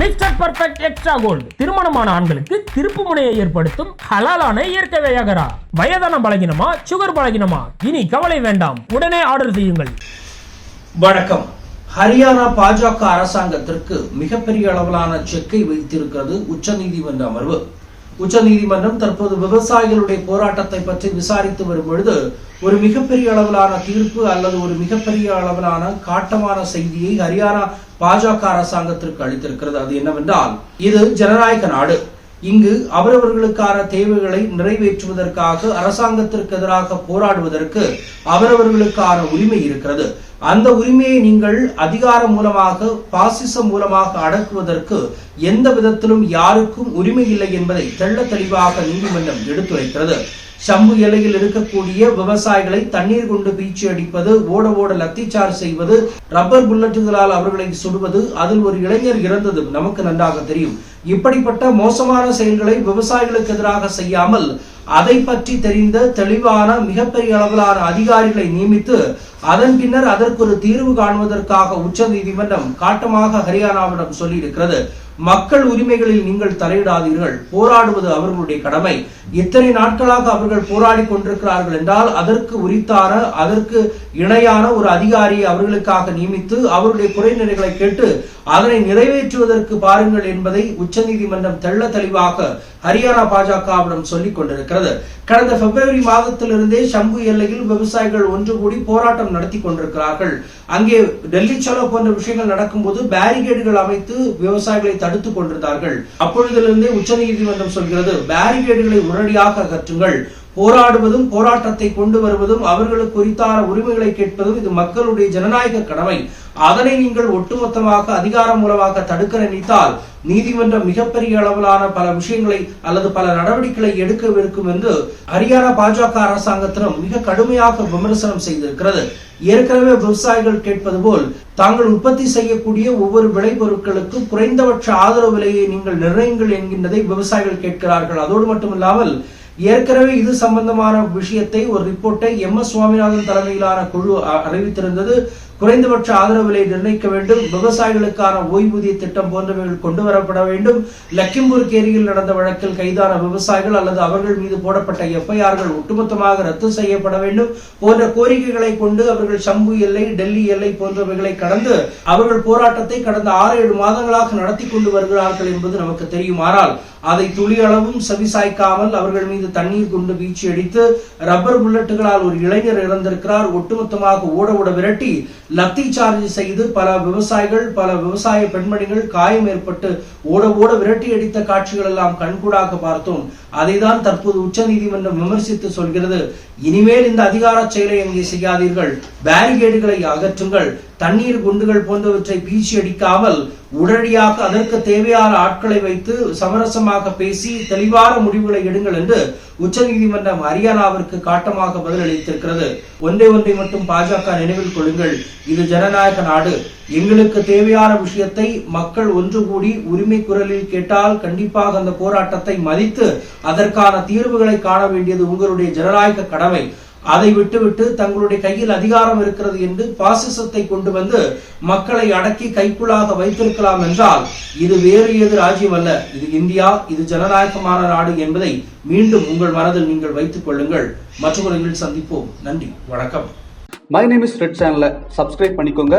Mister perfect extra gold திருமணமான ஆண்களுக்கு திருப்பு முனையை ஏற்படுத்தும் ஹலாலான இயற்கை வியாகரா வயதான பலகினமா சுகர் பலகினமா? இனி கவலை வேண்டாம். உடனே ஆர்டர் செய்யுங்கள். வணக்கம். ஹரியானா பாஜக அரசாங்கத்திற்கு மிகப்பெரிய அளவிலான செக்கை வைத்திருக்கிறது உச்சநீதிமன்ற அமர்வு. உச்சநீதிமன்றம் தற்போது விவசாயிகளுடைய போராட்டத்தை பற்றி விசாரித்து வரும் பொழுது ஒரு மிகப்பெரிய அளவிலான தீர்ப்பு அல்லது ஒரு மிகப்பெரிய அளவிலான காட்டமான செய்தியை ஹரியானா பாஜக அரசாங்கத்திற்கு அளித்திருக்கிறது அது என்னவென்றால் இது ஜனநாயக நாடு. இங்கு அவரவர்களுக்கான தேவைகளை நிறைவேற்றுவதற்காக அரசாங்கத்திற்கு எதிராக போராடுவதற்கு அவரவர்களுக்கான உரிமை இருக்கிறது. அந்த உரிமையை நீங்கள் அதிகாரம் மூலமாக பாசிசம் மூலமாக அடக்குவதற்கு எந்த விதத்திலும் யாருக்கும் உரிமை இல்லை என்பதை தெள்ள தெளிவாக நீதிமன்றம் எடுத்துரைக்கிறது. சம்பு எல்லையில் இருக்கக்கூடிய விவசாயிகளை தண்ணீர் கொண்டு பீச்சு அடிப்பது ஓட ஓட லத்திச்சார் செய்வது ரப்பர் புல்லட்டுகளால் அவர்களை சுடுவது அதில் ஒரு இளைஞர் இறந்தது நமக்கு நன்றாக தெரியும். இப்படிப்பட்ட மோசமான செயல்களை விவசாயிகளுக்கு எதிராக செய்யாமல் அதை பற்றி தெரிந்த தெளிவான மிகப்பெரிய அளவிலான அதிகாரிகளை நியமித்து அதன் பின்னர் அதற்கு ஒரு தீர்வு காணுவதற்காக உச்ச நீதிமன்றம் காட்டமாக ஹரியானாவிடம் சொல்லியிருக்கிறது மக்கள் உரிமைகளில் நீங்கள் தலையிடாதீர்கள். போராடுவது அவர்களுடைய கடமை. இத்தனை நாட்களாக அவர்கள் போராடி கொண்டிருக்கிறார்கள் என்றால் அதற்கு உரித்தான அதற்கு இணையான ஒரு அதிகாரியை அவர்களுக்காக நியமித்து அவருடைய குறைநிலைகளை கேட்டு அதனை நிறைவேற்றுவதற்கு பாருங்கள் என்பதை உச்சநீதிமன்றம் தெள்ள தெளிவாக ஹரியானா பாஜகவிடம் சொல்லிக் கொண்டிருக்கிறது. கடந்த பிப்ரவரி மாதத்திலிருந்தே சம்பு எல்லையில் விவசாயிகள் ஒன்று கூடி போராட்டம் நடத்தி கொண்டிருக்கிறார்கள். அங்கே டெல்லி சலோ போன்ற விஷயங்கள் நடக்கும்போது பேரிகேடுகள் அமைத்து விவசாயிகளை தடுத்துக் கொண்டிருந்தார்கள். அப்பொழுதிலிருந்தே உச்சநீதிமன்றம் சொல்கிறது பேரிகேடுகளை உடனடியாக அகற்றுங்கள். போராடுவதும் போராட்டத்தை கொண்டு வருவதும் அவர்களுக்கு குறித்தான உரிமைகளை கேட்பதும் இது மக்களுடைய ஜனநாயக கடமை. அதனை நீங்கள் ஒட்டுமொத்தமாக அதிகாரம் மூலமாக தடுக்க நினைத்தால் நீதிமன்றம் மிகப்பெரிய அளவிலான பல விஷயங்களை அல்லது பல நடவடிக்கைகளை எடுக்கவிருக்கும் என்று ஹரியானா பாஜக அரசாங்கத்திடம் மிக கடுமையாக விமர்சனம் செய்திருக்கிறது. ஏற்கனவே விவசாயிகள் கேட்பது போல் தாங்கள் உற்பத்தி செய்யக்கூடிய ஒவ்வொரு விளைபொருட்களுக்கும் குறைந்தபட்ச ஆதரவு விலையை நீங்கள் நிர்ணயங்கள் என்கின்றதை விவசாயிகள் கேட்கிறார்கள். அதோடு மட்டுமில்லாமல் ஏற்கனவே இது சம்பந்தமான விஷயத்தை ஒரு ரிப்போர்ட்டை எம் எஸ் சுவாமிநாதன் தலைமையிலான குழு அறிவித்திருந்தது. குறைந்தபட்ச ஆதரவு விலை நிர்ணயிக்க வேண்டும். விவசாயிகளுக்கான ஓய்வூதிய திட்டம் போன்றவைகள் கொண்டு வரப்பட வேண்டும். லக்கிம்பூர் கேரியில் நடந்த வழக்கில் கைதான விவசாயிகள் அல்லது அவர்கள் மீது போடப்பட்ட எஃப்ஐஆர்கள் ஒட்டுமொத்தமாக ரத்து செய்யப்பட வேண்டும். போன்ற கோரிக்கைகளை கொண்டு அவர்கள் சம்பு எல்லை டெல்லி எல்லை போன்றவைகளை கடந்து அவர்கள் போராட்டத்தை கடந்த ஆறு ஏழு மாதங்களாக நடத்தி கொண்டு வருகிறார்கள் என்பது நமக்கு தெரியுமானால் அதை துளியளவும் சவிசாய்க்காமல் செவிசாய்க்காமல் அவர்கள் மீது தண்ணீர் கொண்டு வீச்சு அடித்து ரப்பர் புல்லட்டுகளால் ஒரு இளைஞர் இறந்திருக்கிறார். ஒட்டுமொத்தமாக ஓட ஓட விரட்டி லத்தி சார்ஜ் செய்து பல விவசாயிகள் பல விவசாய பெண்மணிகள் காயம் ஏற்பட்டு ஓட ஓட விரட்டி அடித்த காட்சிகள் எல்லாம் கண்கூடாக பார்த்தோம். அதைதான் தற்போது உச்சநீதிமன்றம் விமர்சித்து சொல்கிறது. இனிமேல் இந்த அதிகார செயலை அங்கே செய்யாதீர்கள். பேரிகேடுகளை அகற்றுங்கள். தண்ணீர் குண்டுகள் போன்றவற்றை வீசி அடிக்காமல் உடனடியாக அதற்கு தேவையான ஆட்களை வைத்து சமரசமாக பேசி தெளிவான முடிவுகளை எடுங்கள் என்று உச்ச நீதிமன்றம் ஹரியானாவிற்கு காட்டமாக பதிலளித்திருக்கிறது. ஒன்றை ஒன்றை மட்டும் பாஜக நினைவில் கொள்ளுங்கள். இது ஜனநாயக நாடு. எங்களுக்கு தேவையான விஷயத்தை மக்கள் ஒன்று கூடி உரிமை குரலில் கேட்டால் கண்டிப்பாக அந்த போராட்டத்தை மதித்து அதற்கான தீர்வுகளை காண வேண்டியது உங்களுடைய ஜனநாயக கடமை. அதை விட்டுவிட்டு தங்களுடைய கையில் அதிகாரம் இருக்கிறது என்று பாசிசத்தை கொண்டு வந்து மக்களை அடக்கி கைக்குள்ளாக வைத்திருக்கலாம் என்றால் இது வேறு ஏது ராஜ்யம் அல்ல. இது இந்தியா இது ஜனநாயகமான நாடு என்பதை மீண்டும் உங்கள் மனதில் நீங்கள் வைத்துக் கொள்ளுங்கள். மற்றொரு சந்திப்போம். நன்றி. வணக்கம். மை நேம் இஸ் ரெட் சேனலை சப்ஸ்கிரைப் பண்ணிக்கோங்க.